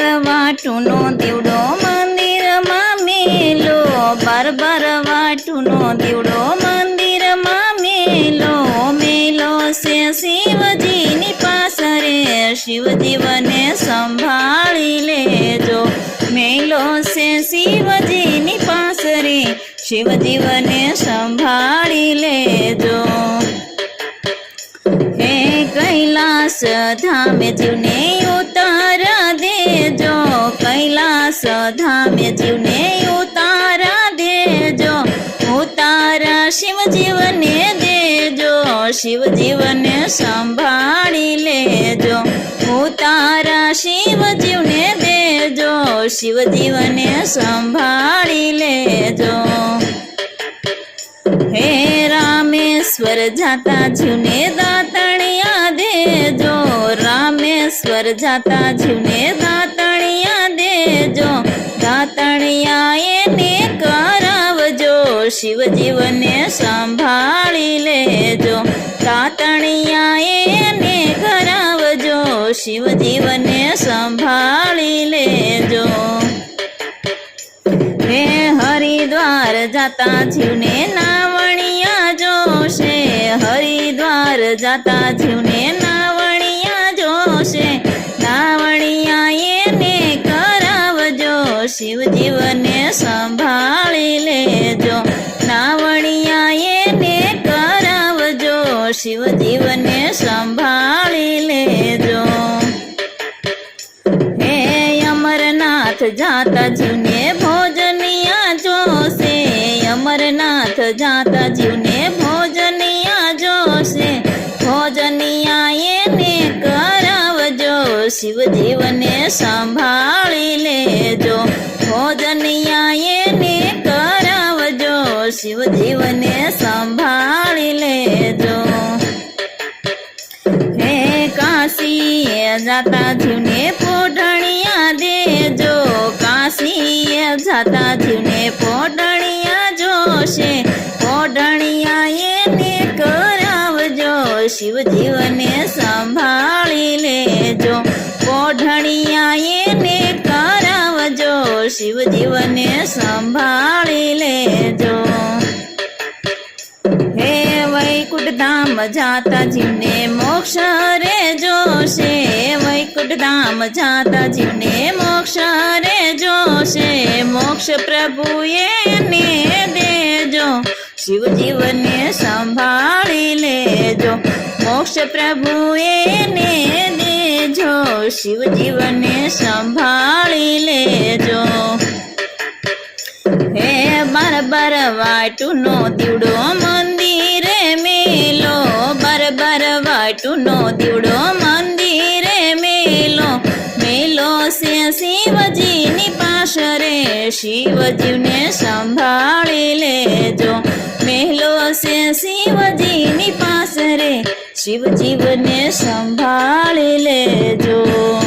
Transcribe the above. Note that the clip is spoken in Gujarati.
વાટુનો દીવડો મંદિરમાં મેલો. બાર વાટુનો દીવડો મંદિરમાં મેલો. મેલો છે શિવજીની પાસરે. શિવજીવને સંભાળી લેજો. મેલો છે શિવજીની પાસરે. શિવજીવને સંભાળી લેજો. હે કૈલાસ ધામે જીવને કૈલાસ ધામે જીવને ઉતારા દેજો, ઉતારા શિવ જીવને દેજો, શિવજીવને સંભાળી લેજો, ઉતારા શિવ જીવને દેજો, શિવજીવને સંભાળી લેજો. હે રામેશ્વર જાતા જીવને દાતણિયા દેજો, રામેશ્વર જાતા જીવને દેજો દાતણિયાએ ને કરાવજો, શિવજીવને સંભાળી લેજો. દાતણિયાએ ને કરાવજો, શિવજીવને સંભાળી લેજો. હે હરિદ્વાર, જાતા જીવને નાવણિયા જોશે. હરિદ્વાર, જાતા જીવને શિવજીવને સંભાળી લેજો. નાવણિયાએ ને કરાવજો. શિવજીવને સંભાળી લેજો. હે અમરનાથ જાતા જીવને ભોજનિયા જોશે. અમરનાથ જાતા જીવને ભોજનિયા જોશે. ભોજનિયાએ ને કરાવજો. શિવજીવને સંભાળી લેજો. ભોજનિયા એને કરાવજો. શિવજીવને સંભાળી લેજો. હે કાશી જાતા જીવને પોઢણિયા દેજો. કાશીએ જાતા જીવને પોઢણિયા જોશે. પોઢણિયા એને કરાવજો. શિવજીવને સંભાળી શિવજીવને સંભાળી લેજો. હે વૈકુંઠ ધામ જાતા જીવને મોક્ષ રે જોશે વૈકુંઠ ધામ જાતા જીવને મોક્ષ રે જોશે મોક્ષ પ્રભુએ ને દેજો. શિવજીવને સંભાળી લેજો. મોક્ષ પ્રભુએ ને દેજો શિવજીવને સંભાળી લેજો. હે બાર બાર વાટુનો દીવડો મંદિરે મેલો બાર બાર વાટુનો દીવડો મંદિરે મેલો. મેલો સે શિવજીની પાશરે શિવજીવને સંભાળી લેજો. મેલો સે શિવજીની શિવજીવને સંભાળી લેજો.